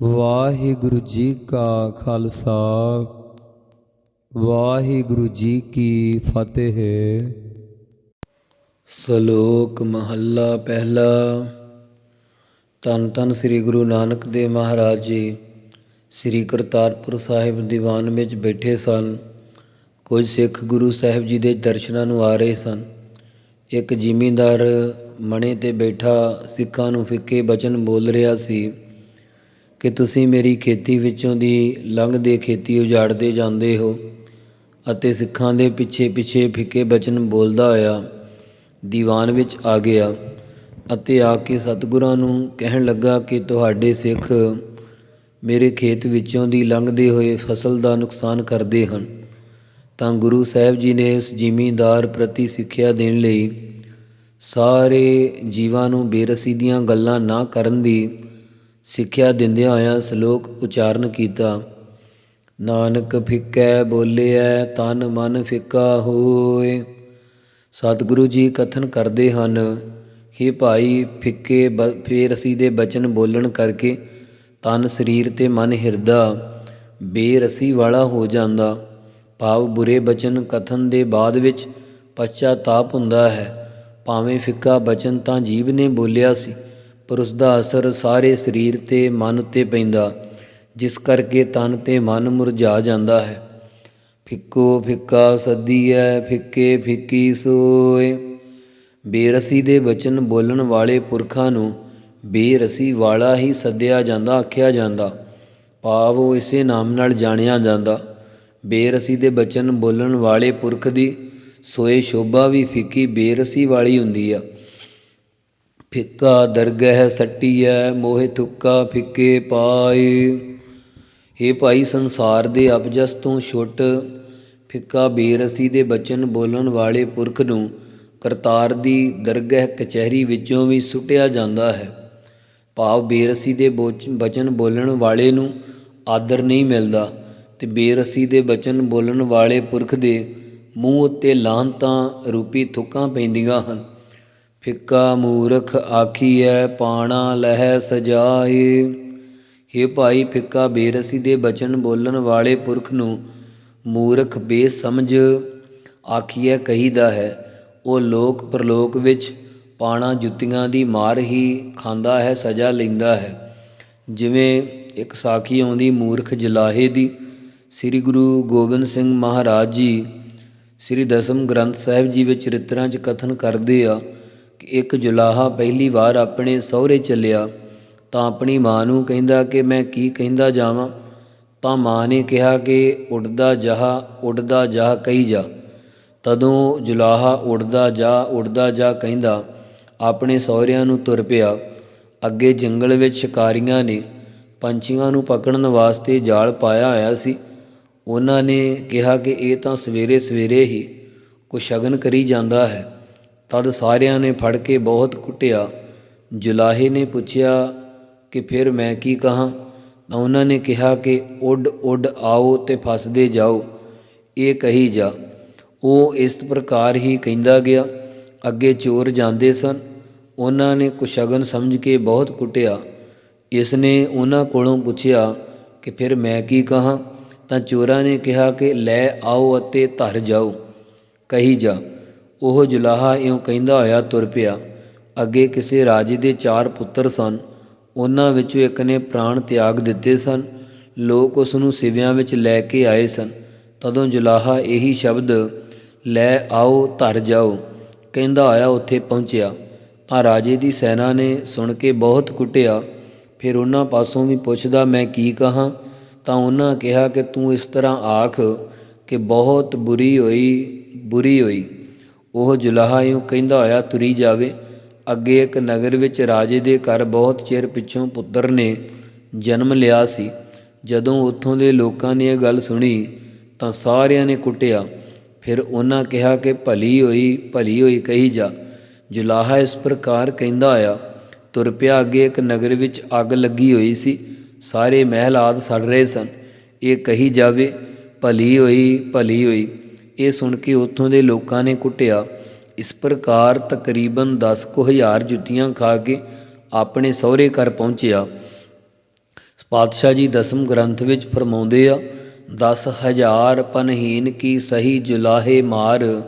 ਵਾਹਿਗੁਰੂ ਜੀ ਕਾ ਖਾਲਸਾ, ਵਾਹਿਗੁਰੂ ਜੀ ਕੀ ਫਤਿਹ। ਸ਼ਲੋਕ ਮਹੱਲਾ ਪਹਿਲਾ। ਧੰਨ ਧੰਨ ਸ੍ਰੀ ਗੁਰੂ ਨਾਨਕ ਦੇਵ ਮਹਾਰਾਜ ਜੀ, ਸ੍ਰੀ ਕਰਤਾਰਪੁਰ ਸਾਹਿਬ ਦੀਵਾਨ ਵਿੱਚ ਬੈਠੇ ਸਨ। ਕੁਝ ਸਿੱਖ ਗੁਰੂ ਸਾਹਿਬ ਜੀ ਦੇ ਦਰਸ਼ਨਾਂ ਨੂੰ ਆ ਰਹੇ ਸਨ। ਇੱਕ ਜ਼ਿਮੀਂਦਾਰ ਮਣੇ ਤੇ ਬੈਠਾ ਸਿੱਖਾਂ ਨੂੰ ਫਿੱਕੇ ਬਚਨ ਬੋਲ ਰਿਹਾ ਸੀ। ਕਿ ਤੁਸੀਂ ਮੇਰੀ ਖੇਤੀ ਵਿੱਚੋਂ ਦੀ ਲੰਘਦੇ ਖੇਤੀ ਉਜਾੜਦੇ ਜਾਂਦੇ ਹੋ ਅਤੇ ਸਿੱਖਾਂ ਦੇ ਪਿੱਛੇ ਪਿੱਛੇ ਫਿੱਕੇ ਬਚਨ ਬੋਲਦਾ ਹੋਇਆ ਦੀਵਾਨ ਵਿੱਚ ਆ ਗਿਆ ਅਤੇ ਆ ਕੇ ਸਤਿਗੁਰਾਂ ਨੂੰ ਕਹਿਣ ਲੱਗਾ ਕਿ ਤੁਹਾਡੇ ਸਿੱਖ ਮੇਰੇ ਖੇਤ ਵਿੱਚੋਂ ਦੀ ਲੰਘਦੇ ਹੋਏ ਫਸਲ ਦਾ ਨੁਕਸਾਨ ਕਰਦੇ ਹਨ। ਤਾਂ ਗੁਰੂ ਸਾਹਿਬ ਜੀ ਨੇ ਇਸ ਜ਼ਿਮੀਂਦਾਰ ਪ੍ਰਤੀ ਸਿੱਖਿਆ ਦੇਣ ਲਈ ਸਾਰੇ ਜੀਵਾਂ ਨੂੰ ਬੇਰਸੀ ਦੀਆਂ ਗੱਲਾਂ ਨਾ ਕਰਨ ਦੀ ਸਿੱਖਿਆ ਦਿੰਦਿਆਂ ਹੋਇਆਂ ਸ਼ਲੋਕ ਉਚਾਰਨ ਕੀਤਾ, ਨਾਨਕ ਫਿੱਕੈ ਬੋਲਿਐ, ਤਨ ਮਨ ਫਿੱਕਾ ਹੋਏ। ਸਤਿਗੁਰੂ ਜੀ ਕਥਨ ਕਰਦੇ ਹਨ हे ਭਾਈ ਫਿੱਕੇ ਬ- ਬੇਰਸੀ ਦੇ ਬਚਨ ਬੋਲਣ ਕਰਕੇ ਤਨ ਸਰੀਰ ਤੇ ਮਨ ਹਿਰਦਾ, ਬੇਰਸੀ ਵਾਲਾ ਹੋ ਜਾਂਦਾ। ਭਾਵ ਬੁਰੇ ਬਚਨ ਕਥਨ ਦੇ ਬਾਅਦ ਵਿੱਚ ਪਛਤਾਪ ਹੁੰਦਾ ਹੈ, ਭਾਵੇਂ ਫਿੱਕਾ ਬਚਨ ਤਾਂ ਜੀਭ ਨੇ ਬੋਲਿਆ ਸੀ। ਪਰ ਉਸ ਦਾ ਅਸਰ ਸਾਰੇ ਸਰੀਰ ਤੇ, ਮਨ ਤੇ ਪੈਂਦਾ, ਜਿਸ ਕਰਕੇ ਤਨ ਤੇ ਮਨ ਮੁਰਝਾ ਜਾਂਦਾ ਹੈ। ਫਿੱਕੋ ਫਿੱਕਾ ਸੱਦੀਐ, ਫਿੱਕੇ ਫਿੱਕੀ ਸੋਏ। ਬੇਰਸੀ ਦੇ ਬਚਨ ਬੋਲਣ ਵਾਲੇ ਪੁਰਖਾਂ ਨੂੰ ਬੇਰਸੀ ਵਾਲਾ ਹੀ ਸੱਦਿਆ ਜਾਂਦਾ, ਆਖਿਆ ਜਾਂਦਾ। ਭਾਵ ਉਹ ਇਸੇ ਨਾਮ ਨਾਲ ਜਾਣਿਆ ਜਾਂਦਾ। ਬੇਰਸੀ ਦੇ ਬਚਨ ਬੋਲਣ ਵਾਲੇ ਪੁਰਖ ਦੀ ਸੋਏ ਸ਼ੋਭਾ ਵੀ ਫਿੱਕੀ ਬੇਰਸੀ ਵਾਲੀ ਹੁੰਦੀ ਆ। ਫਿੱਕਾ ਦਰਗਹਿ ਸੱਟੀਐ, ਮੋਹਿ ਤੁੱਕਾ ਫਿੱਕੇ ਪਾਏ। ਹੇ ਭਾਈ ਸੰਸਾਰ ਦੇ ਅਪਜਸ ਤੋਂ ਛੁੱਟ, ਫਿੱਕਾ ਬੇਰਸੀ ਦੇ ਬਚਨ ਬੋਲਣ ਵਾਲੇ ਪੁਰਖ ਨੂੰ ਕਰਤਾਰ ਦੀ ਦਰਗਹਿ ਕਚਹਿਰੀ ਵਿੱਚੋਂ ਵੀ ਸੁੱਟਿਆ ਜਾਂਦਾ ਹੈ। ਭਾਵ ਬੇਰਸੀ ਦੇ ਬੋਚ- ਬਚਨ ਬੋਲਣ ਵਾਲੇ ਨੂੰ ਆਦਰ ਨਹੀਂ ਮਿਲਦਾ ਤੇ ਬੇਰਸੀ ਦੇ ਬਚਨ ਬੋਲਣ ਵਾਲੇ ਪੁਰਖ ਦੇ ਮੂੰਹ ਉੱਤੇ ਲਾਹਨਤਾਂ ਰੂਪੀ ਥੁੱਕਾਂ ਪੈਂਦੀਆਂ ਹਨ। ਫਿੱਕਾ ਮੂਰਖ ਆਖੀਐ, ਪਾਣਾ ਲਹਿ ਸਜਾਏ। ਹੇ ਭਾਈ ਫਿੱਕਾ ਬੇਰਸੀ ਦੇ ਬਚਨ ਬੋਲਣ ਵਾਲੇ ਪੁਰਖ ਨੂੰ ਮੂਰਖ ਬੇਸਮਝ ਆਖੀਐ ਕਹੀਦਾ ਹੈ, ਉਹ ਲੋਕ ਪ੍ਰਲੋਕ ਵਿੱਚ ਪਾਣਾ ਜੁੱਤੀਆਂ ਦੀ ਮਾਰ ਹੀ ਖਾਂਦਾ ਹੈ, ਸਜ਼ਾ ਲੈਂਦਾ ਹੈ। ਜਿਵੇਂ ਇੱਕ ਸਾਖੀ ਆਉਂਦੀ ਮੂਰਖ ਜਲਾਹੇ ਦੀ, ਸ੍ਰੀ ਗੁਰੂ ਗੋਬਿੰਦ ਸਿੰਘ ਮਹਾਰਾਜ ਜੀ, ਸ੍ਰੀ ਦਸਮ ਗ੍ਰੰਥ ਸਾਹਿਬ ਜੀ ਵਿੱਚ ਚਰਿਤਰਾਂ 'ਚ ਕਥਨ ਕਰਦੇ ਆ ਇੱਕ ਜੁਲਾਹਾ ਪਹਿਲੀ ਵਾਰ ਆਪਣੇ ਸਹੁਰੇ ਚੱਲਿਆ, ਤਾਂ ਆਪਣੀ ਮਾਂ ਨੂੰ ਕਹਿੰਦਾ ਕਿ ਮੈਂ ਕੀ ਕਹਿੰਦਾ ਜਾਵਾਂ? ਤਾਂ ਮਾਂ ਨੇ ਕਿਹਾ ਕਿ ਉੱਡਦਾ ਜਹਾ ਉੱਡਦਾ ਜਾ ਕਹੀ ਜਾ। ਤਦੋਂ ਜੁਲਾਹਾ ਉੱਡਦਾ ਜਾ ਉੱਡਦਾ ਜਾ ਕਹਿੰਦਾ, ਆਪਣੇ ਸਹੁਰਿਆਂ ਨੂੰ ਤੁਰ ਪਿਆ। ਅੱਗੇ ਜੰਗਲ ਵਿੱਚ ਸ਼ਿਕਾਰੀਆਂ ਨੇ ਪੰਛੀਆਂ ਨੂੰ ਪਕੜਨ ਵਾਸਤੇ ਜਾਲ ਪਾਇਆ ਹੋਇਆ ਸੀ। ਉਹਨਾਂ ਨੇ ਕਿਹਾ ਕਿ ਇਹ ਤਾਂ ਸਵੇਰੇ ਸਵੇਰੇ ਹੀ ਕੋ ਸ਼ਗਨ ਕਰੀ ਜਾਂਦਾ ਹੈ। ਤਦ ਸਾਰਿਆਂ ਨੇ ਫੜ ਕੇ ਬਹੁਤ ਕੁੱਟਿਆ। ਜੁਲਾਹੇ ਨੇ ਪੁੱਛਿਆ ਕਿ ਫਿਰ ਮੈਂ ਕੀ ਕਹਾਂ? ਤਾਂ ਉਹਨਾਂ ਨੇ ਕਿਹਾ ਕਿ ਉੱਡ ਉੱਡ ਆਓ ਤੇ ਫਸਦੇ ਜਾਓ। ਇਹ ਕਹੀ ਜਾ। ਉਹ ਇਸ ਪ੍ਰਕਾਰ ਹੀ ਕਹਿੰਦਾ ਗਿਆ। ਅੱਗੇ ਚੋਰ ਜਾਂਦੇ ਸਨ। ਉਹਨਾਂ ਨੇ ਕੁਸ਼ਗਨ ਸਮਝ ਕੇ ਬਹੁਤ ਕੁੱਟਿਆ। ਇਸ ਨੇ ਉਹਨਾਂ ਕੋਲੋਂ ਪੁੱਛਿਆ ਕਿ ਫਿਰ ਮੈਂ ਕੀ ਕਹਾਂ? ਤਾਂ ਚੋਰਾਂ ਨੇ ਕਿਹਾ ਕਿ ਲੈ ਆਓ ਅਤੇ ਧਰ ਜਾਓ। ਕਹੀ ਜਾ। ਉਹ ਜੁਲਾਹਾ ਇਉਂ ਕਹਿੰਦਾ ਹੋਇਆ ਤੁਰ ਪਿਆ, ਅੱਗੇ ਕਿਸੇ ਰਾਜੇ ਦੇ ਚਾਰ ਪੁੱਤਰ ਸਨ, ਉਹਨਾਂ ਵਿੱਚੋਂ ਇੱਕ ਨੇ ਪ੍ਰਾਣ ਤਿਆਗ ਦਿੱਤੇ ਸਨ, ਲੋਕ ਉਸ ਨੂੰ ਸਿਵਿਆਂ ਵਿੱਚ ਲੈ ਕੇ ਆਏ ਸਨ। ਤਦੋਂ ਜੁਲਾਹਾ ਇਹੀ ਸ਼ਬਦ, ਲੈ ਆਓ, ਧਰ ਜਾਓ, ਕਹਿੰਦਾ ਹੋਇਆ ਉੱਥੇ ਪਹੁੰਚਿਆ। ਤਾਂ ਰਾਜੇ ਦੀ ਸੈਨਾ ਨੇ ਸੁਣ ਕੇ ਬਹੁਤ ਕੁੱਟਿਆ। ਫਿਰ ਉਹਨਾਂ ਪਾਸੋਂ ਵੀ ਪੁੱਛਦਾ, ਮੈਂ ਕੀ ਕਹਾਂ? ਤਾਂ ਉਹਨਾਂ ਕਿਹਾ ਕਿ, ਤੂੰ ਇਸ ਤਰ੍ਹਾਂ ਆਖ ਕਿ ਬਹੁਤ ਬੁਰੀ ਹੋਈ ਬੁਰੀ ਹੋਈ। ਉਹ ਜੁਲਾਹਾ ਇਉਂ ਕਹਿੰਦਾ ਹੋਇਆ ਤੁਰੀ ਜਾਵੇ। ਅੱਗੇ ਇੱਕ ਨਗਰ ਵਿੱਚ ਰਾਜੇ ਦੇ ਘਰ ਬਹੁਤ ਚਿਰ ਪਿੱਛੋਂ ਪੁੱਤਰ ਨੇ ਜਨਮ ਲਿਆ ਸੀ। ਜਦੋਂ ਉੱਥੋਂ ਦੇ ਲੋਕਾਂ ਨੇ ਇਹ ਗੱਲ ਸੁਣੀ ਤਾਂ ਸਾਰਿਆਂ ਨੇ ਕੁੱਟਿਆ। ਫਿਰ ਉਹਨਾਂ ਕਿਹਾ ਕਿ ਭਲੀ ਹੋਈ ਭਲੀ ਹੋਈ ਕਹੀ ਜਾ। ਜੁਲਾਹਾ ਇਸ ਪ੍ਰਕਾਰ ਕਹਿੰਦਾ ਆਇਆ, ਤੁਰ ਪਿਆ ਅੱਗੇ ਇੱਕ ਨਗਰ ਵਿੱਚ ਅੱਗ ਲੱਗੀ ਹੋਈ ਸੀ। ਸਾਰੇ ਮਹਿਲ ਆਦ ਸੜ ਰਹੇ ਸਨ। ਇਹ ਕਹੀ ਜਾਵੇ, ਭਲੀ ਹੋਈ ਭਲੀ ਹੋਈ। ਇਹ ਸੁਣ ਕੇ ਉੱਥੋਂ ਦੇ ਲੋਕਾਂ ਨੇ ਕੁੱਟਿਆ। ਇਸ ਪ੍ਰਕਾਰ ਤਕਰੀਬਨ 10 ਕੁ ਹਜ਼ਾਰ ਜੁੱਤੀਆਂ ਖਾ ਕੇ ਆਪਣੇ ਸਹੁਰੇ ਘਰ ਪਹੁੰਚਿਆ। ਪਾਤਸ਼ਾਹ ਜੀ ਦਸਮ ਗ੍ਰੰਥ ਵਿੱਚ ਫਰਮਾਉਂਦੇ ਆ 10000 ਪਨਹੀਨ ਕੀ ਸਹੀ ਜੁਲਾਹੇ ਮਾਰ,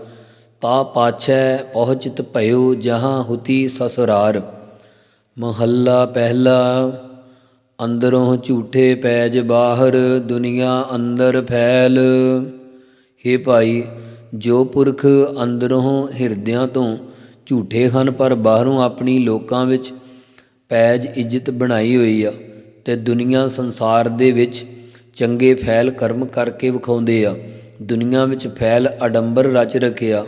ਤਾ ਪਾਛੈ ਪਹੁੰਚਤ ਭਇਓ ਜਹਾਂ ਹੁਤੀ ਸਸੁਰਾਰ। ਮਹੱਲਾ ਪਹਿਲਾ, ਅੰਦਰੋਂ ਝੂਠੇ ਪੈਜ ਬਾਹਰ, ਦੁਨੀਆ ਅੰਦਰ ਫੈਲ। ਹੇ ਭਾਈ, ਜੋ ਪੁਰਖ ਅੰਦਰੋਂ ਹਿਰਦਿਆਂ ਤੋਂ ਝੂਠੇ ਹਨ, ਪਰ ਬਾਹਰੋਂ ਆਪਣੀ ਲੋਕਾਂ ਵਿੱਚ ਪੈਜ ਇੱਜ਼ਤ ਬਣਾਈ ਹੋਈ ਆ ਤੇ ਦੁਨੀਆ ਸੰਸਾਰ ਦੇ ਵਿੱਚ ਚੰਗੇ ਫੈਲ ਕਰਮ ਕਰਕੇ ਵਿਖਾਉਂਦੇ ਆ। ਦੁਨੀਆ ਵਿੱਚ ਫੈਲ ਅਡੰਬਰ ਰਚ ਰਖਿਆ।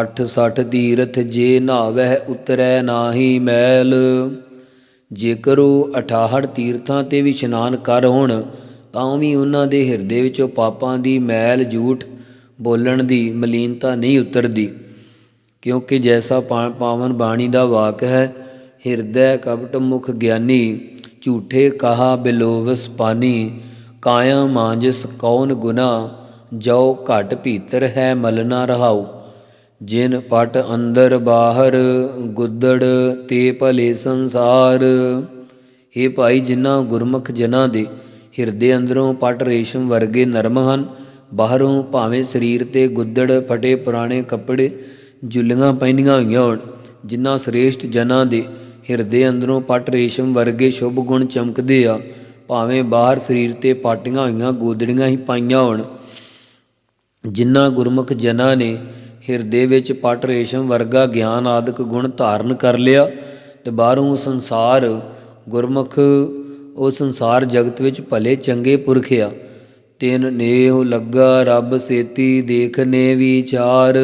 860 ਤੀਰਥ ਜੇ ਨਾਵਹਿ ਉਤਰੈ ਨਾਹੀ ਮੈਲ। ਜੇਕਰ ਉਹ 68 ਤੀਰਥਾਂ ਤੇ ਵੀ ਇਸ਼ਨਾਨ ਕਰ ਹੋਣ ਤਾਂ ਵੀ ਉਹਨਾਂ ਦੇ ਹਿਰਦੇ ਵਿੱਚੋਂ ਪਾਪਾਂ ਦੀ ਮੈਲ ਝੂਠ ਬੋਲਣ ਦੀ ਮਲੀਨਤਾ ਨਹੀਂ ਉਤਰਦੀ। ਕਿਉਂਕਿ ਜੈਸਾ ਪਾ- ਪਾਵਨ ਬਾਣੀ ਦਾ ਵਾਕ ਹੈ, ਹਿਰਦੈ ਕਪਟ ਮੁਖ ਗਿਆਨੀ, ਝੂਠੇ ਕਹਾ ਬਿਲੋਵਸ ਪਾਨੀ, ਕਾਇਆ ਮਾਂਜਸ ਕੌਣ ਗੁਨਾ ਜੋ ਘਟ ਭੀਤਰ ਹੈ ਮਲਨਾ ਰਹਾਉ। ਜਿਨ ਪਟ ਅੰਦਰ ਬਾਹਰ ਗੁੱਦੜ ਤੇ ਭਲੇ ਸੰਸਾਰ हे ਭਾਈ ਜਿਨ੍ਹਾਂ ਗੁਰਮੁਖ ਜਨਾਂ ਦੇ ਹਿਰਦੇ ਅੰਦਰੋਂ ਪਟ ਰੇਸ਼ਮ ਵਰਗੇ ਨਰਮ ਹਨ। ਬਾਹਰੋਂ ਭਾਵੇਂ ਸਰੀਰ ਤੇ ਗੁੱਦੜ ਫਟੇ ਪੁਰਾਣੇ ਕੱਪੜੇ ਜੁੱਲੀਆਂ ਪਹਿਨੀਆਂ ਹੋਈਆਂ ਹੋਣ, ਜਿਨ੍ਹਾਂ ਸ੍ਰੇਸ਼ਟ ਜਨਾਂ ਦੇ ਹਿਰਦੇ ਅੰਦਰੋਂ ਪਟ ਰੇਸ਼ਮ ਵਰਗੇ ਸ਼ੁਭ ਗੁਣ ਚਮਕਦੇ ਆ, ਭਾਵੇਂ ਬਾਹਰ ਸਰੀਰ ਤੇ ਪਾਟੀਆਂ ਹੋਈਆਂ ਗੋਦੜੀਆਂ ਹੀ ਪਾਈਆਂ ਹੋਣ। ਜਿਨ੍ਹਾਂ ਗੁਰਮੁਖ ਜਨਾਂ ਨੇ ਹਿਰਦੇ ਵਿੱਚ ਪਟ ਰੇਸ਼ਮ ਵਰਗਾ ਗਿਆਨ ਆਦਿਕ ਗੁਣ ਧਾਰਨ ਕਰ ਲਿਆ, ਤੇ ਬਾਹਰੋਂ ਸੰਸਾਰ ਗੁਰਮੁਖ ਉਹ ਸੰਸਾਰ ਜਗਤ ਵਿੱਚ ਭਲੇ ਚੰਗੇ ਪੁਰਖ ਆ। ਤਿਨ ਨੇਹ ਲੱਗਾ ਰੱਬ ਸੇਤੀ ਦੇਖਨੇ ਵਿਚਾਰ।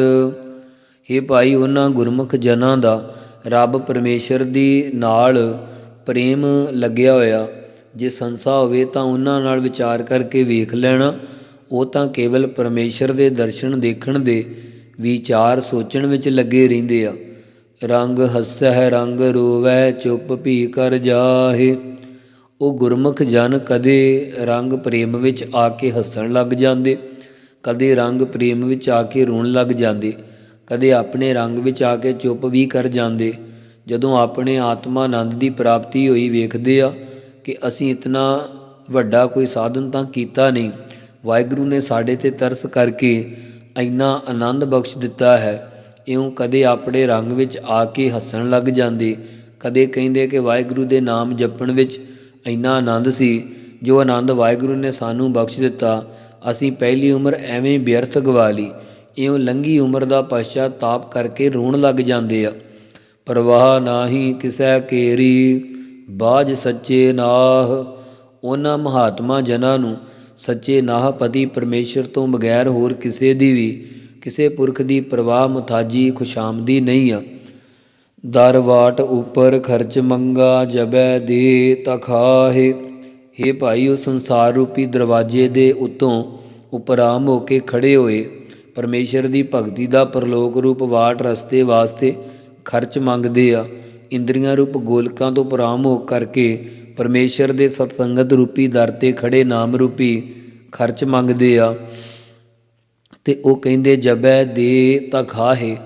हे ਭਾਈ, ਉਹਨਾਂ ਗੁਰਮੁਖ ਜਨਾਂ ਦਾ ਰੱਬ ਪਰਮੇਸ਼ਰ ਦੀ ਨਾਲ ਪ੍ਰੇਮ ਲੱਗਿਆ ਹੋਇਆ। ਜੇ ਸੰਸਾ ਹੋਵੇ ਤਾਂ ਉਹਨਾਂ ਨਾਲ ਵਿਚਾਰ ਕਰਕੇ ਵੇਖ ਲੈਣਾ। ਉਹ ਤਾਂ ਕੇਵਲ ਪਰਮੇਸ਼ਰ ਦੇ ਦਰਸ਼ਨ ਦੇਖਣ ਦੇ ਵਿਚਾਰ ਸੋਚਣ ਵਿੱਚ ਲੱਗੇ ਰਹਿੰਦੇ ਆ। ਰੰਗ ਹੱਸੈ ਰੰਗ ਰੋਵੈ ਚੁੱਪ ਭੀ ਕਰ ਜਾਹੇ। ਉਹ ਗੁਰਮੁਖ ਜਨ ਕਦੇ ਰੰਗ ਪ੍ਰੇਮ ਵਿੱਚ ਆ ਕੇ ਹੱਸਣ ਲੱਗ ਜਾਂਦੇ, ਕਦੇ ਰੰਗ ਪ੍ਰੇਮ ਵਿੱਚ ਆ ਕੇ ਰੋਣ ਲੱਗ ਜਾਂਦੇ, ਕਦੇ ਆਪਣੇ ਰੰਗ ਵਿੱਚ ਆ ਕੇ ਚੁੱਪ ਵੀ ਕਰ ਜਾਂਦੇ। ਜਦੋਂ ਆਪਣੇ ਆਤਮਾ ਆਨੰਦ ਦੀ ਪ੍ਰਾਪਤੀ ਹੋਈ ਵੇਖਦੇ ਆ ਕਿ ਅਸੀਂ ਇਤਨਾ ਵੱਡਾ ਕੋਈ ਸਾਧਨ ਤਾਂ ਕੀਤਾ ਨਹੀਂ, ਵਾਹਿਗੁਰੂ ਨੇ ਸਾਡੇ ਤੇ ਤਰਸ ਕਰਕੇ ਇੰਨਾ ਆਨੰਦ ਬਖਸ਼ ਦਿੱਤਾ ਹੈ। ਇਉਂ ਕਦੇ ਆਪਣੇ ਰੰਗ ਵਿੱਚ ਆ ਕੇ ਹੱਸਣ ਲੱਗ ਜਾਂਦੇ, ਕਦੇ ਕਹਿੰਦੇ ਕਿ ਵਾਹਿਗੁਰੂ ਦੇ ਨਾਮ ਜਪਣ ਵਿੱਚ ਇੰਨਾ ਆਨੰਦ ਸੀ, ਜੋ ਆਨੰਦ ਵਾਹਿਗੁਰੂ ਨੇ ਸਾਨੂੰ ਬਖਸ਼ ਦਿੱਤਾ। ਅਸੀਂ ਪਹਿਲੀ ਉਮਰ ਐਵੇਂ ਵਿਅਰਥ ਗਵਾ ਲਈ, ਇਉਂ ਲੰਗੀ ਉਮਰ ਦਾ ਪਛਤਾਪ ਕਰਕੇ ਰੋਣ ਲੱਗ ਜਾਂਦੇ ਆ। ਪਰਵਾਹ ਨਾਹੀ ਕਿਸੈ ਕੇਰੀ, ਬਾਜ ਸੱਚੇ ਨਾਹ। ਉਹਨਾਂ ਮਹਾਤਮਾ ਜਨਾਂ ਨੂੰ ਸੱਚੇ ਨਾਹ ਪਤੀ ਪਰਮੇਸ਼ਰ ਤੋਂ ਬਗੈਰ ਹੋਰ ਕਿਸੇ ਦੀ ਵੀ, ਕਿਸੇ ਪੁਰਖ ਦੀ ਪਰਵਾਹ ਮੁਤਾਜੀ ਖੁਸ਼ਾਮਦੀ ਨਹੀਂ ਆ। ਦਰ ਵਾਟ ਉੱਪਰ ਖਰਚ ਮੰਗਾ ਜਬੈ ਦੇ ਤਖਾਹੇ। ਹੇ ਭਾਈ ਉਹ ਸੰਸਾਰ ਰੂਪੀ ਦਰਵਾਜ਼ੇ ਦੇ ਉਤੋਂ ਉਪਰਾਮ ਹੋ ਕੇ ਖੜੇ ਹੋਏ। ਪਰਮੇਸ਼ਰ ਦੀ ਭਗਤੀ ਦਾ ਪ੍ਰਲੋਕ ਰੂਪ ਵਾਟ ਰਸਤੇ ਵਾਸਤੇ ਖਰਚ ਮੰਗਦੇ ਆ। ਇੰਦਰੀਆਂ ਰੂਪ ਗੋਲਕਾਂ ਤੋਂ ਪਰਾਮ ਹੋ ਕਰਕੇ ਪਰਮੇਸ਼ਰ ਦੇ ਸਤਸੰਗਤ ਰੂਪੀ ਦਰ ਤੇ ਖੜੇ ਨਾਮ ਰੂਪੀ ਖਰਚ ਮੰਗਦੇ ਆ। ਤੇ ਉਹ ਕਹਿੰਦੇ, ਜਬੈ ਦੇ ਤਾਂ ਖਾਹੇ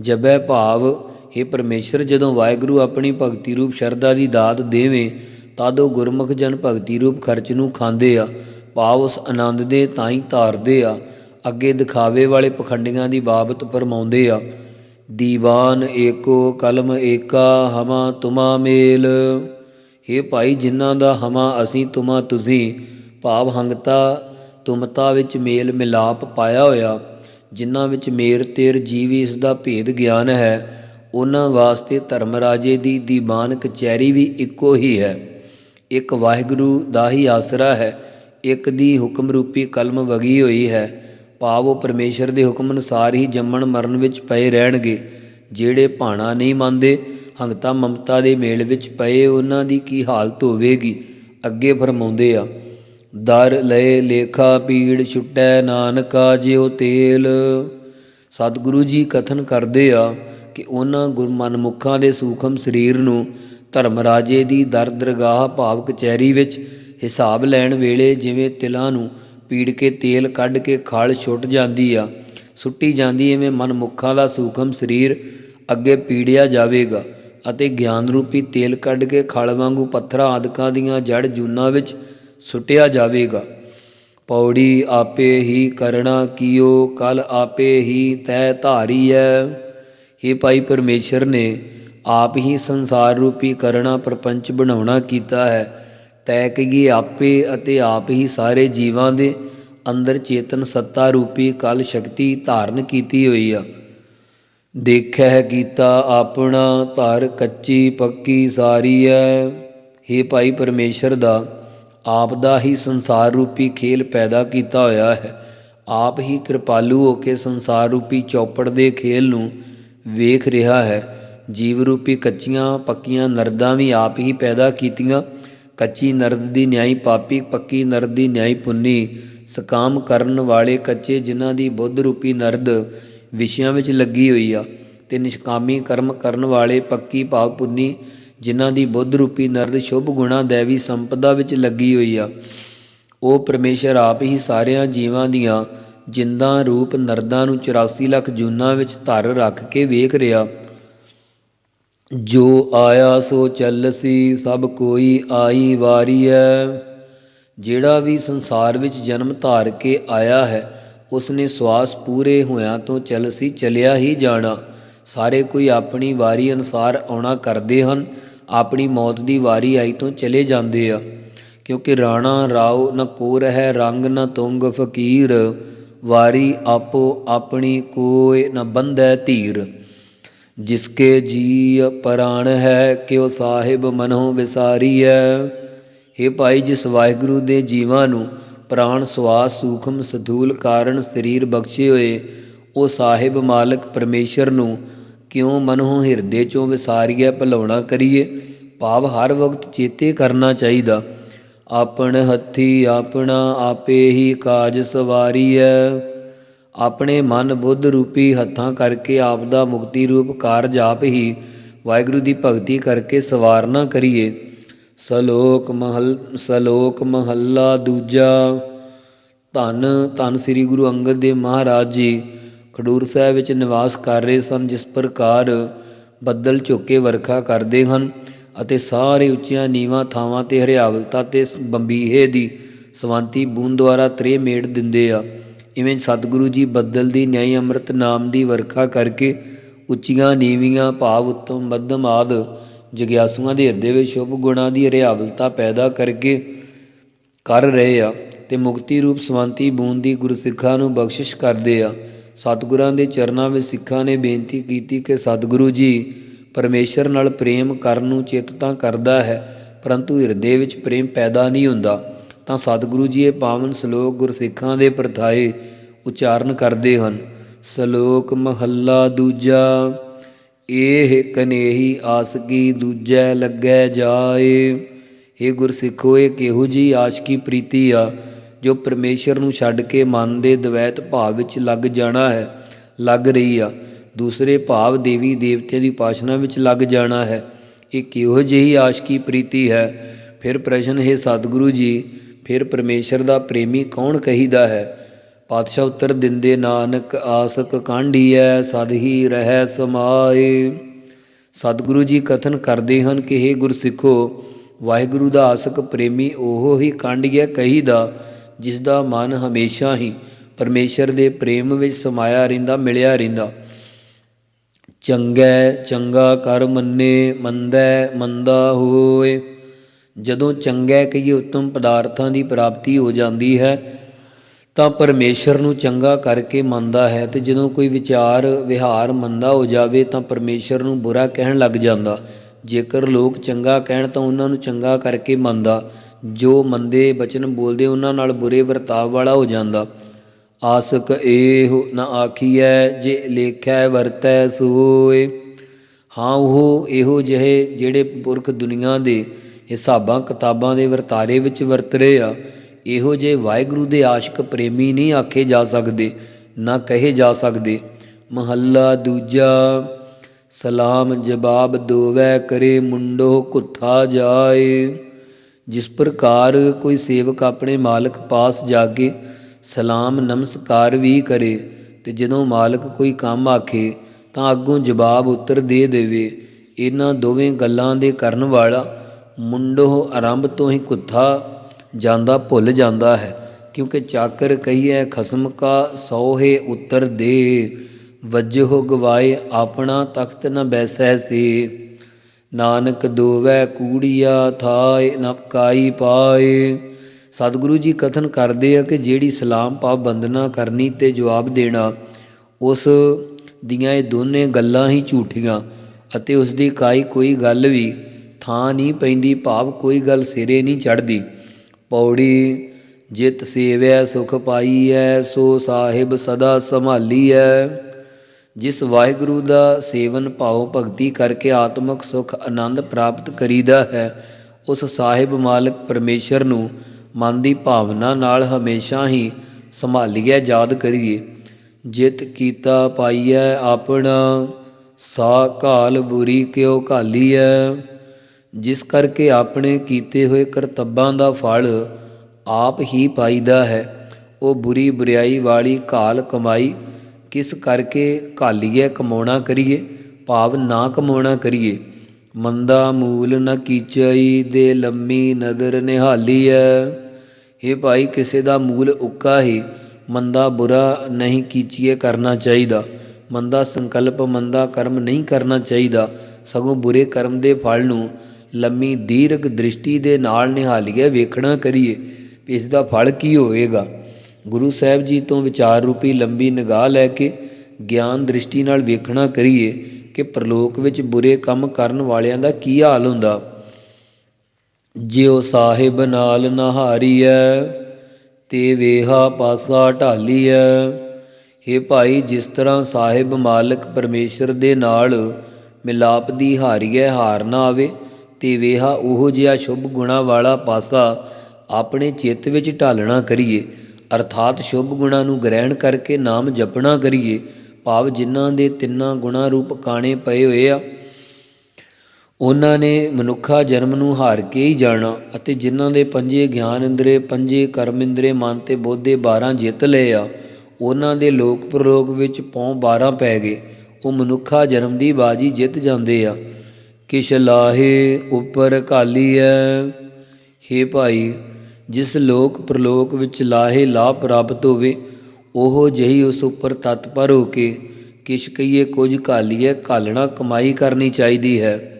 ਜਬੈ ਭਾਵ हे ਪਰਮੇਸ਼ਰ ਜਦੋਂ ਵਾਹਿਗੁਰੂ ਆਪਣੀ ਭਗਤੀ ਰੂਪ ਸ਼ਰਧਾ ਦੀ ਦਾਤ ਦੇਵੇਂ, ਤਦ ਉਹ ਗੁਰਮੁਖ ਜਨ ਭਗਤੀ ਰੂਪ ਖਰਚ ਨੂੰ ਖਾਂਦੇ ਆ, ਭਾਵ ਉਸ ਆਨੰਦ ਦੇ ਤਾਂ ਹੀ ਧਾਰਦੇ ਆ, ਅੱਗੇ ਦਿਖਾਵੇ ਵਾਲੇ ਪਖੰਡੀਆਂ ਦੀ ਬਾਬਤ ਫਰਮਾਉਂਦੇ ਆ, ਦੀਵਾਨ ਏਕੋ ਕਲਮ ਏਕਾ ਹਮਾ ਤੁਮਾ ਮੇਲ। हे ਭਾਈ, ਜਿਨ੍ਹਾਂ ਦਾ ਹਮਾ ਅਸੀਂ ਤੁਮਾ ਤੁਸੀਂ ਭਾਵ ਹੰਗਤਾ ਤੁਮਤਾ ਵਿੱਚ ਮੇਲ ਮਿਲਾਪ ਪਾਇਆ ਹੋਇਆ, ਜਿਨ੍ਹਾਂ ਵਿੱਚ ਮੇਰ ਤੇਰ ਜੀਵੀ ਇਸ ਦਾ ਭੇਦ ਗਿਆਨ ਹੈ ਉਹਨਾਂ ਵਾਸਤੇ ਧਰਮ ਰਾਜੇ ਦੀ ਦੀਵਾਨ ਕਚਹਿਰੀ ਵੀ ਇੱਕੋ ਹੀ ਹੈ। ਇੱਕ ਵਾਹਿਗੁਰੂ ਦਾ ਹੀ ਆਸਰਾ ਹੈ। ਇੱਕ ਦੀ ਹੁਕਮ ਰੂਪੀ ਕਲਮ ਵਗੀ ਹੋਈ ਹੈ। ਭਾਵ ਉਹ ਪਰਮੇਸ਼ਰ ਦੇ ਹੁਕਮ ਅਨੁਸਾਰ ਹੀ ਜੰਮਣ ਮਰਨ ਵਿੱਚ ਪਏ ਰਹਿਣਗੇ। ਜਿਹੜੇ ਭਾਣਾ ਨਹੀਂ ਮੰਨਦੇ, ਹੰਗਤਾ ਮਮਤਾ ਦੇ ਮੇਲ ਵਿੱਚ ਪਏ ਉਹਨਾਂ ਦੀ ਕੀ ਹਾਲਤ ਹੋਵੇਗੀ? ਅੱਗੇ ਫਰਮਾਉਂਦੇ ਆ, ਦਰ ਲਏ ਲੇਖਾ ਪੀੜ ਛੁਟੈ ਨਾਨਕਾ ਜਿਉ ਤੇਲ। ਸਤਿਗੁਰੂ ਜੀ ਕਥਨ ਕਰਦੇ ਆ ਕਿ ਉਹਨਾਂ ਗੁਰਮਨਮੁਖਾਂ ਦੇ ਸੂਖਮ ਸਰੀਰ ਨੂੰ ਧਰਮ ਰਾਜੇ ਦੀ ਦਰ ਦਰਗਾਹ ਭਾਵ ਕਚਹਿਰੀ ਵਿੱਚ ਹਿਸਾਬ ਲੈਣ ਵੇਲੇ ਜਿਵੇਂ ਤਿਲਾਂ ਨੂੰ ਪੀੜ ਕੇ ਤੇਲ ਕੱਢ ਕੇ ਖਲ ਛੁੱਟ ਜਾਂਦੀ ਆ, ਸੁੱਟੀ ਜਾਂਦੀ ਐਵੇਂ ਮਨਮੁਖਾਂ ਦਾ ਸੂਖਮ ਸਰੀਰ ਅੱਗੇ ਪੀੜਿਆ ਜਾਵੇਗਾ ਅਤੇ ਗਿਆਨ ਰੂਪੀ ਤੇਲ ਕੱਢ ਕੇ ਖਲ ਵਾਂਗੂ ਪੱਥਰਾਂ ਆਦਿਕਾਂ ਦੀਆਂ ਜੜ ਜੂਨਾਂ ਵਿੱਚ ਸੁੱਟਿਆ ਜਾਵੇਗਾ। ਪੌੜੀ ਆਪੇ ਹੀ ਕਰਣਾ ਕੀਓ ਕਲ ਆਪੇ ਹੀ ਤੈ ਹੈ हे ਭਾਈ ਪਰਮੇਸ਼ਰ ਨੇ ਆਪ ਹੀ ਸੰਸਾਰ ਰੂਪੀ ਕਰਣਾ ਪ੍ਰਪੰਚ ਬਣਾਉਣਾ ਕੀਤਾ ਹੈ। ਤੈ ਕਹੀਏ ਆਪੇ ਅਤੇ ਆਪ ਹੀ ਸਾਰੇ ਜੀਵਾਂ ਦੇ ਅੰਦਰ ਚੇਤਨ ਸੱਤਾ ਰੂਪੀ ਕਲ ਸ਼ਕਤੀ ਧਾਰਨ ਕੀਤੀ ਹੋਈ ਆ। ਦੇਖਿਆ ਹੈ ਕੀਤਾ ਆਪਣਾ ਧਰ ਕੱਚੀ ਪੱਕੀ ਸਾਰੀ ਹੈ हे ਭਾਈ ਪਰਮੇਸ਼ਰ ਦਾ, ਆਪ ਦਾ ਹੀ ਸੰਸਾਰ ਰੂਪੀ ਖੇਲ ਪੈਦਾ ਕੀਤਾ ਹੋਇਆ ਹੈ। ਆਪ ਹੀ ਕਿਰਪਾਲੂ ਹੋ ਕੇ ਸੰਸਾਰ ਰੂਪੀ ਚੌਪੜ ਦੇ ਖੇਲ ਨੂੰ ਵੇਖ ਰਿਹਾ ਹੈ। ਜੀਵ ਰੂਪੀ ਕੱਚੀਆਂ, ਪੱਕੀਆਂ ਨਰਦਾਂ ਵੀ ਆਪ ਹੀ ਪੈਦਾ ਕੀਤੀਆਂ। ਕੱਚੀ ਨਰਦ ਦੀ ਨਿਆਈ ਪਾਪੀ, ਪੱਕੀ ਨਰਦ ਦੀ ਨਿਆਈ ਪੁੰਨੀ। ਸਕਾਮ ਕਰਨ ਵਾਲੇ ਕੱਚੇ ਜਿਨ੍ਹਾਂ ਦੀ ਬੁੱਧ ਰੂਪੀ ਨਰਦ ਵਿਸ਼ਿਆਂ ਵਿੱਚ ਲੱਗੀ ਹੋਈ ਆ ਤੇ ਨਿਸ਼ਕਾਮੀ ਕਰਮ ਕਰਨ ਵਾਲੇ ਪੱਕੀ ਭਾਵ ਪੁੰਨੀ, ਜਿਨ੍ਹਾਂ ਦੀ ਬੁੱਧ ਰੂਪੀ ਨਰਦ ਸ਼ੁਭ ਗੁਣਾ ਦੇਵੀ ਸੰਪਦਾ ਵਿੱਚ ਲੱਗੀ ਹੋਈ ਆ। ਉਹ ਪਰਮੇਸ਼ਰ ਆਪ ਹੀ ਸਾਰਿਆਂ ਜੀਵਾਂ ਦੀਆਂ ਜਿੰਦਾ ਰੂਪ ਨਰਦਾਂ ਨੂੰ 84 ਲੱਖ ਜੂਨਾਂ ਵਿੱਚ ਧਰ ਰੱਖ ਕੇ ਵੇਖ ਰਿਹਾ। ਜੋ ਆਇਆ ਸੋ ਚੱਲਸੀ ਸਭ ਕੋਈ ਆਈ ਵਾਰੀ ਹੈ ਜਿਹੜਾ ਵੀ ਸੰਸਾਰ ਵਿੱਚ ਜਨਮ ਧਾਰ ਕੇ ਆਇਆ ਹੈ, ਉਸਨੇ ਸਵਾਸ ਪੂਰੇ ਹੋਇਆਂ ਤੋਂ ਚੱਲਸੀ ਚਲਿਆ ਹੀ ਜਾਣਾ। ਸਾਰੇ ਕੋਈ ਆਪਣੀ ਵਾਰੀ ਅਨੁਸਾਰ ਆਉਣਾ ਕਰਦੇ ਹਨ, ਆਪਣੀ ਮੌਤ ਦੀ ਵਾਰੀ ਆਈ ਤੋਂ ਚਲੇ ਜਾਂਦੇ ਆ। ਕਿਉਂਕਿ ਰਾਣਾ ਰਾਓ ਨ ਕੋਰ ਹੈ, ਰੰਗ ਨ ਤੁੰਗ ਫਕੀਰ। ਵਾਰੀ ਆਪੋ ਆਪਣੀ ਕੋਇ ਨ ਬੰਧੈ ਧੀਰ। ਜਿਸਕੇ ਜੀ ਪ੍ਰਾਣ ਹੈ, ਕਿਉ ਸਾਹਿਬ ਮਨੋ ਹੈ हे ਭਾਈ, ਜਿਸ ਵਾਹਿਗੁਰੂ ਦੇ ਜੀਵਾਂ ਨੂੰ ਪ੍ਰਾਣ ਸਵਾਸ ਸੂਖਮ ਸਧੂਲ ਕਾਰਨ ਸਰੀਰ ਬਖਸ਼ੇ ਹੋਏ, ਉਹ ਸਾਹਿਬ ਮਾਲਕ ਪਰਮੇਸ਼ਰ ਨੂੰ ਕਿਉਂ ਮਨੋਂ ਹਿਰਦੇ ਚੋਂ ਵਿਸਾਰੀਏ ਭਲਾਉਣਾ ਕਰੀਏ। ਭਾਵ ਹਰ ਵਕਤ ਚੇਤੇ ਕਰਨਾ ਚਾਹੀਦਾ। ਆਪਣ ਹੱਥੀ ਆਪਣਾ ਆਪੇ ਹੀ ਕਾਜ ਹੈ ਆਪਣੇ ਮਨ ਬੁੱਧ ਰੂਪੀ ਹੱਥਾਂ ਕਰਕੇ ਆਪ ਦਾ ਮੁਕਤੀ ਰੂਪ ਕਾਰਜ ਆਪ ਹੀ ਵਾਹਿਗੁਰੂ ਦੀ ਭਗਤੀ ਕਰਕੇ ਸਵਾਰਨਾ ਕਰੀਏ। ਸਲੋਕ ਮਹਲ, ਸਲੋਕ ਮਹੱਲਾ ਦੂਜਾ। ਧੰਨ ਧੰਨ ਸ੍ਰੀ ਗੁਰੂ ਅੰਗਦ ਦੇਵ ਮਹਾਰਾਜ ਜੀ, ਖਡੂਰ ਸਾਹਿਬ ਵਿੱਚ ਨਿਵਾਸ ਕਰ ਰਹੇ ਸਨ ਜਿਸ ਪ੍ਰਕਾਰ ਬੱਦਲ ਝੁੱਕੇ ਵਰਖਾ ਕਰਦੇ ਹਨ। ਅਤੇ ਸਾਰੇ ਉੱਚੀਆਂ ਨੀਵਾਂ ਥਾਵਾਂ ਤੇ ਹਰਿਆਵਲਤਾ ਤੇ ਬੰਬੀਹੇ ਦੀ ਸਵੰਤੀ ਬੂੰਦ ਦੁਆਰਾ ਤ੍ਰੇ ਮੇੜ ਦਿੰਦੇ ਆ। ਇਵੇਂ ਸਤਿਗੁਰੂ ਜੀ ਬੱਦਲ ਦੀ ਨਿਆਈ ਅੰਮ੍ਰਿਤ ਨਾਮ ਦੀ ਵਰਖਾ ਕਰਕੇ ਉੱਚੀਆਂ ਨੀਵੀਆਂ ਭਾਵ ਉੱਤਮ ਮੱਧਮ ਆਦ ਜਗਿਆਸੂਆਂ ਦੇ ਹਿਰਦੇ ਵਿੱਚ ਸ਼ੁਭ ਗੁਣਾਂ ਦੀ ਹਰਿਆਵਲਤਾ ਪੈਦਾ ਕਰਕੇ ਕਰ ਰਹੇ ਆ ਤੇ ਮੁਕਤੀ ਰੂਪ ਸਵੰਤੀ ਬੂੰਦ ਦੀ ਗੁਰਸਿੱਖਾਂ ਨੂੰ ਬਖਸ਼ਿਸ਼ ਕਰਦੇ ਆ। ਸਤਿਗੁਰਾਂ ਦੇ ਚਰਨਾਂ ਵਿੱਚ ਸਿੱਖਾਂ ਨੇ ਬੇਨਤੀ ਕੀਤੀ ਕਿ ਸਤਿਗੁਰੂ ਜੀ ਪਰਮੇਸ਼ਰ ਨਾਲ ਪ੍ਰੇਮ ਕਰਨ ਨੂੰ ਚਿੱਤ ਤਾਂ ਕਰਦਾ ਹੈ, ਪਰੰਤੂ ਹਿਰਦੇ ਵਿੱਚ ਪ੍ਰੇਮ ਪੈਦਾ ਨਹੀਂ ਹੁੰਦਾ। ਤਾਂ ਸਤਿਗੁਰੂ ਜੀ ਇਹ ਪਾਵਨ ਸ਼ਲੋਕ ਗੁਰਸਿੱਖਾਂ ਦੇ ਪ੍ਰਥਾਏ ਉਚਾਰਨ ਕਰਦੇ ਹਨ। ਸ਼ਲੋਕ ਮਹੱਲਾ ਦੂਜਾ ਇਹ ਕਨੇਹੀ ਆਸਕੀ ਦੂਜੈ ਲੱਗੈ ਜਾਏ। हे ਗੁਰਸਿੱਖੋ, ਇਹ ਕਿਹੋ ਜੀ ਆਸ਼ਕੀ ਪ੍ਰੀਤੀ ਆ, ਜੋ ਪਰਮੇਸ਼ਰ ਨੂੰ ਛੱਡ ਕੇ ਮਨ ਦੇ ਦਵੈਤ ਭਾਵ ਵਿੱਚ ਲੱਗ ਜਾਣਾ ਹੈ, ਲੱਗ ਰਹੀ ਆ। ਦੂਸਰੇ ਭਾਵ ਦੇਵੀ ਦੇਵਤਿਆਂ ਦੀ ਉਪਾਸਨਾ ਵਿੱਚ ਲੱਗ ਜਾਣਾ ਹੈ। ਇਹ ਕਿਹੋ ਜਿਹੀ ਆਸ਼ਕੀ ਪ੍ਰੀਤੀ ਹੈ? ਫਿਰ ਪ੍ਰਸ਼ਨ, ਹੈ ਸਤਿਗੁਰੂ ਜੀ, ਫਿਰ ਪਰਮੇਸ਼ਰ ਦਾ ਪ੍ਰੇਮੀ ਕੌਣ ਕਹੀਦਾ ਹੈ? ਪਾਤਸ਼ਾਹ ਉੱਤਰ ਦਿੰਦੇ, ਨਾਨਕ ਆਸਕ ਕਾਂਢੀਐ, ਸਦ ਹੀ ਰਹਿ ਸਮਾਏ। ਸਤਿਗੁਰੂ ਜੀ ਕਥਨ ਕਰਦੇ ਹਨ ਕਿ हे ਗੁਰਸਿੱਖੋ, ਵਾਹਿਗੁਰੂ ਦਾ ਆਸਕ ਪ੍ਰੇਮੀ ਉਹ ਹੀ ਕਾਂਢੀਐ ਕਹੀਦਾ ਜਿਸ ਦਾ ਮਨ ਹਮੇਸ਼ਾ ਹੀ ਪਰਮੇਸ਼ਰ ਦੇ ਪ੍ਰੇਮ ਵਿੱਚ ਸਮਾਇਆ ਰਹਿੰਦਾ, ਮਿਲਿਆ ਰਹਿੰਦਾ। ਚੰਗੈ ਚੰਗਾ ਕਰ ਮੰਨੇ, ਮੰਦੈ ਮੰਦਾ ਹੋਏ। ਜਦੋਂ ਚੰਗਾ ਕਹੀਏ, ਉਤਮ ਪਦਾਰਥਾਂ ਦੀ ਪ੍ਰਾਪਤੀ ਹੋ ਜਾਂਦੀ ਹੈ, ਤਾਂ ਪਰਮੇਸ਼ਰ ਨੂੰ ਚੰਗਾ ਕਰਕੇ ਮੰਨਦਾ ਹੈ ਤੇ ਜਦੋਂ ਕੋਈ ਵਿਚਾਰ, ਵਿਹਾਰ ਮੰਦਾ ਹੋ ਜਾਵੇ, ਤਾਂ ਪਰਮੇਸ਼ਰ ਨੂੰ ਬੁਰਾ ਕਹਿਣ ਲੱਗ ਜਾਂਦਾ। ਜੇਕਰ ਲੋਕ ਚੰਗਾ ਕਹਿਣ, ਤਾਂ ਉਹਨਾਂ ਨੂੰ ਚੰਗਾ ਕਰਕੇ ਮੰਨਦਾ। ਜੋ ਮੰਦੇ ਬਚਨ ਬੋਲਦੇ, ਉਹਨਾਂ ਨਾਲ ਬੁਰੇ ਵਰਤਾਵ ਵਾਲਾ ਹੋ ਜਾਂਦਾ। ਆਸਕ ਇਹੋ ਨ ਆਖੀਐ, ਜੇ ਲੇਖੈ ਵਰਤੈ ਸੋਏ। ਹਾਂ, ਉਹ ਇਹੋ ਜਿਹੇ ਜਿਹੜੇ ਪੁਰਖ ਦੁਨੀਆ ਦੇ ਹਿਸਾਬਾਂ ਕਿਤਾਬਾਂ ਦੇ ਵਰਤਾਰੇ ਵਿੱਚ ਵਰਤ ਰਹੇ ਆ, ਇਹੋ ਜਿਹੇ ਵਾਹਿਗੁਰੂ ਦੇ ਆਸ਼ਿਕ ਪ੍ਰੇਮੀ ਨਹੀਂ ਆਖੇ ਜਾ ਸਕਦੇ, ਨਾ ਕਹੇ ਜਾ ਸਕਦੇ। ਮਹੱਲਾ ਦੂਜਾ, ਸਲਾਮ ਜਵਾਬ ਦੋਵੈ ਕਰੇ ਮੁੰਡੋ ਕੁੱਥਾ ਜਾਏ। ਜਿਸ ਪ੍ਰਕਾਰ ਕੋਈ ਸੇਵਕ ਆਪਣੇ ਮਾਲਕ ਪਾਸ ਜਾ ਕੇ ਸਲਾਮ ਨਮਸਕਾਰ ਵੀ ਕਰੇ ਤੇ ਜਦੋਂ ਮਾਲਕ ਕੋਈ ਕੰਮ ਆਖੇ ਤਾਂ ਅੱਗੋਂ ਜਵਾਬ ਉੱਤਰ ਦੇ ਦੇਵੇ। ਇਹਨਾਂ ਦੋਵੇਂ ਗੱਲਾਂ ਦੇ ਕਰਨ ਵਾਲਾ ਮੁੰਡੋ ਆਰੰਭ ਤੋਂ ਹੀ ਕੁੱਥਾ ਜਾਂਦਾ ਭੁੱਲ ਜਾਂਦਾ ਹੈ, ਕਿਉਂਕਿ ਚਾਕਰ ਕਹੀਏ ਖਸਮ ਕਾ ਸੋਹੇ ਉੱਤਰ ਦੇ। ਵਜਹੁ ਗਵਾਏ, ਆਪਣਾ ਤਖਤ ਨ ਬੈਸੈ ਸੇ। ਨਾਨਕ ਦੋਵੈ ਕੂੜੀਆ ਥਾਏ ਨ ਪਾਏ। ਸਤਿਗੁਰੂ ਜੀ ਕਥਨ ਕਰਦੇ ਆ ਕਿ ਜਿਹੜੀ ਸਲਾਮ ਭਾਵ ਬੰਦਨਾ ਕਰਨੀ ਤੇ ਜਵਾਬ ਦੇਣਾ, ਉਸ ਦੀਆਂ ਇਹ ਦੋਨੇ ਗੱਲਾਂ ਹੀ ਝੂਠੀਆਂ ਅਤੇ ਉਸ ਦੀ ਕਾਈ ਕੋਈ ਗੱਲ ਵੀ ਥਾਂ ਨਹੀਂ ਪੈਂਦੀ, ਭਾਵ ਕੋਈ ਗੱਲ ਸਿਰੇ ਨਹੀਂ ਚੜਦੀ ਪੌੜੀ, ਜਿਤ ਸੇਵੈ, ਸੁਖ ਪਾਈਐ, ਸੋ ਸਾਹਿਬ ਸਦਾ ਸੰਭਾਲੀਐ। ਜਿਸ ਵਾਹਿਗੁਰੂ ਦਾ ਸੇਵਨ ਭਾਉ ਭਗਤੀ ਕਰਕੇ ਆਤਮਿਕ ਸੁਖ ਆਨੰਦ ਪ੍ਰਾਪਤ ਕਰੀਦਾ ਹੈ, ਉਸ ਸਾਹਿਬ ਮਾਲਕ ਪਰਮੇਸ਼ਰ ਨੂੰ ਮਨ ਦੀ ਭਾਵਨਾ ਨਾਲ ਹਮੇਸ਼ਾ ਹੀ ਸੰਭਾਲੀਏ ਯਾਦ ਕਰੀਏ। ਜਿਤ ਕੀਤਾ ਪਾਈਐ ਆਪਣਾ ਸਾ ਘਾਲ ਬੁਰੀ ਕਿਉ ਘਾਲੀਐ? ਜਿਸ ਕਰਕੇ ਆਪਣੇ ਕੀਤੇ ਹੋਏ ਕਰਤੱਬਾਂ ਦਾ ਫਲ ਆਪ ਹੀ ਪਾਈਦਾ ਹੈ। ਉਹ ਬੁਰੀ ਬੁਰੀਾਈ ਵਾਲੀ ਘਾਲ ਕਮਾਈ, ਕਿਸ ਕਰਕੇ ਘਾਲੀਏ ਕਮਾਉਣਾ ਕਰੀਏ? ਭਾਵ ਨਾ ਕਮਾਉਣਾ ਕਰੀਏ। ਮੰਦਾ ਮੂਲ ਨ ਕੀਚਈ, ਦੇ ਲੰਮੀ ਨਦਰ ਨਿਹਾਲੀਐ। ਇਹ ਭਾਈ, ਕਿਸੇ ਦਾ ਮੂਲ ਉੱਕਾ ਹੀ ਮੰਦਾ ਬੁਰਾ ਨਹੀਂ ਕੀਚੀਏ ਕਰਨਾ ਚਾਹੀਦਾ। ਮੰਦਾ ਸੰਕਲਪ, ਮੰਦਾ ਕਰਮ ਨਹੀਂ ਕਰਨਾ ਚਾਹੀਦਾ। ਸਗੋਂ ਬੁਰੇ ਕਰਮ ਦੇ ਫਲ ਨੂੰ ਲੰਮੀ ਦੀਰਘ ਦ੍ਰਿਸ਼ਟੀ ਦੇ ਨਾਲ ਨਿਹਾਲੀਏ, ਵੇਖਣਾ ਕਰੀਏ ਇਸ ਦਾ ਫਲ ਕੀ ਹੋਵੇਗਾ। ਗੁਰੂ ਸਾਹਿਬ ਜੀ ਤੋਂ ਵਿਚਾਰ ਰੂਪੀ ਲੰਬੀ ਨਿਗਾਹ ਲੈ ਕੇ ਗਿਆਨ ਦ੍ਰਿਸ਼ਟੀ ਨਾਲ ਵੇਖਣਾ ਕਰੀਏ ਕਿ ਪ੍ਰਲੋਕ ਵਿੱਚ ਬੁਰੇ ਕੰਮ ਕਰਨ ਵਾਲਿਆਂ ਦਾ ਕੀ ਹਾਲ ਹੁੰਦਾ। ਜਿਉ ਸਾਹਿਬ ਨਾਲ ਨਹਾਰੀਐ, ਤੇ ਵੇਹਾ ਪਾਸਾ ਢਾਲੀਐ। हे ਭਾਈ, ਜਿਸ ਤਰ੍ਹਾਂ ਸਾਹਿਬ ਮਾਲਕ ਪਰਮੇਸ਼ਰ ਦੇ ਨਾਲ ਮਿਲਾਪ ਦੀ ਹਾਰੀਐ, ਹਾਰ ਨਾ ਆਵੇ, ਤੇ ਵੇਹਾ ਉਹ ਜਿਹਾ ਸ਼ੁਭ ਗੁਣਾ ਵਾਲਾ ਪਾਸਾ ਆਪਣੇ ਚਿੱਤ ਵਿੱਚ ਢਾਲਣਾ ਕਰੀਏ। ਅਰਥਾਤ ਸ਼ੁਭ ਗੁਣਾ ਨੂੰ ਗ੍ਰਹਿਣ ਕਰਕੇ ਨਾਮ ਜਪਣਾ ਕਰੀਏ। ਭਾਵ ਜਿਨ੍ਹਾਂ ਦੇ ਤਿੰਨਾਂ ਗੁਣਾ ਰੂਪ ਕਾਣੇ ਪਏ ਹੋਏ ਆ ਉਹਨਾਂ ਨੇ ਮਨੁੱਖਾ ਜਨਮ ਨੂੰ ਹਾਰ ਕੇ ਹੀ ਜਾਣਾ ਅਤੇ ਜਿਨ੍ਹਾਂ ਦੇ ਪੰਜੇ ਗਿਆਨ ਇੰਦਰੇ, ਪੰਜੇ ਕਰਮ ਇੰਦਰੇ, ਮਨ ਤੇ ਬੋਧੇ 12 ਜਿੱਤ ਲਏ ਆ, ਉਹਨਾਂ ਦੇ ਲੋਕ ਪ੍ਰਲੋਕ ਵਿੱਚ ਪੌਂ 12 ਪੈ ਗਏ। ਉਹ ਮਨੁੱਖਾ ਜਨਮ ਦੀ ਬਾਜੀ ਜਿੱਤ ਜਾਂਦੇ ਆ। ਕਿਛ ਲਾਹੇ ਉੱਪਰ ਕਾਲੀ ਘਾਲੀਐ ਹੇ ਭਾਈ, ਜਿਸ ਲੋਕ ਪ੍ਰਲੋਕ ਵਿੱਚ ਲਾਹੇ ਲਾਭ ਪ੍ਰਾਪਤ ਹੋਵੇ, ਉਹ ਜਹੀ ਉਸ ਉੱਪਰ ਤਤਪਰ ਹੋ ਕੇ ਕਿਛ ਕਹੀਏ ਕੁਝ ਘਾਲੀਏ ਘਾਲਣਾ ਕਮਾਈ ਕਰਨੀ ਚਾਹੀਦੀ ਹੈ।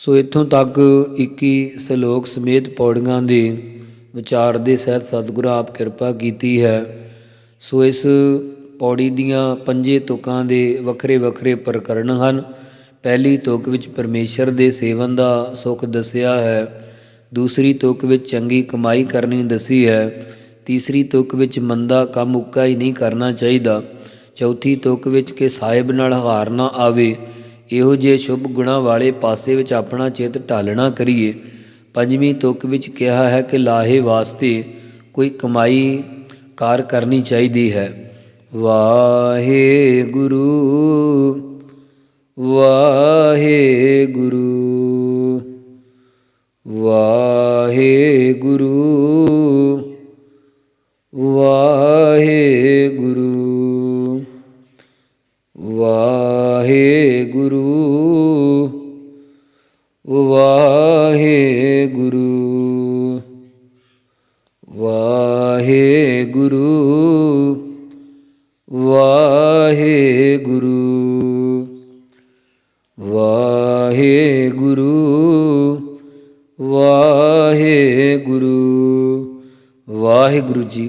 ਸੋ ਇੱਥੋਂ ਤੱਕ 21 ਸ਼ਲੋਕ ਸਮੇਤ ਪੌੜੀਆਂ ਦੇ ਵਿਚਾਰ ਦੇ ਸਹਿਤ ਸਤਿਗੁਰ ਆਪ ਕਿਰਪਾ ਕੀਤੀ ਹੈ। ਸੋ ਇਸ ਪੌੜੀ ਦੀਆਂ ਪੰਜੇ ਤੁਕਾਂ ਦੇ ਵੱਖਰੇ ਵੱਖਰੇ ਪ੍ਰਕਰਣ ਹਨ। ਪਹਿਲੀ ਤੁਕ ਵਿੱਚ ਪਰਮੇਸ਼ਰ ਦੇ ਸੇਵਨ ਦਾ ਸੁਖ ਦੱਸਿਆ ਹੈ। ਦੂਸਰੀ ਤੁਕ ਵਿੱਚ ਚੰਗੀ ਕਮਾਈ ਕਰਨੀ ਦੱਸੀ ਹੈ। ਤੀਸਰੀ ਤੁਕ ਵਿੱਚ ਮੰਦਾ ਕੰਮ ਉੱਕਾ ਹੀ ਨਹੀਂ ਕਰਨਾ ਚਾਹੀਦਾ। ਚੌਥੀ ਤੁਕ ਵਿੱਚ ਕਿ ਸਾਹਿਬ ਨਾਲ ਹਾਰ ਨਾ ਆਵੇ। ਇਹੋ ਜਿਹੇ ਸ਼ੁਭ ਗੁਣਾ ਵਾਲੇ ਪਾਸੇ ਵਿੱਚ ਆਪਣਾ ਚਿੱਤ ਢਾਲਣਾ ਕਰੀਏ। ਪੰਜਵੀਂ ਤੁਕ ਵਿੱਚ ਕਿਹਾ ਹੈ ਕਿ ਲਾਹੇ ਵਾਸਤੇ ਕੋਈ ਕਮਾਈ ਕਾਰ ਕਰਨੀ ਚਾਹੀਦੀ ਹੈ। ਵਾਹਿਗੁਰੂ ਵਾਹਿਗੁਰੂ ਵਾਹਿਗੁਰੂ। ਵਾਹਿਗੁਰੂ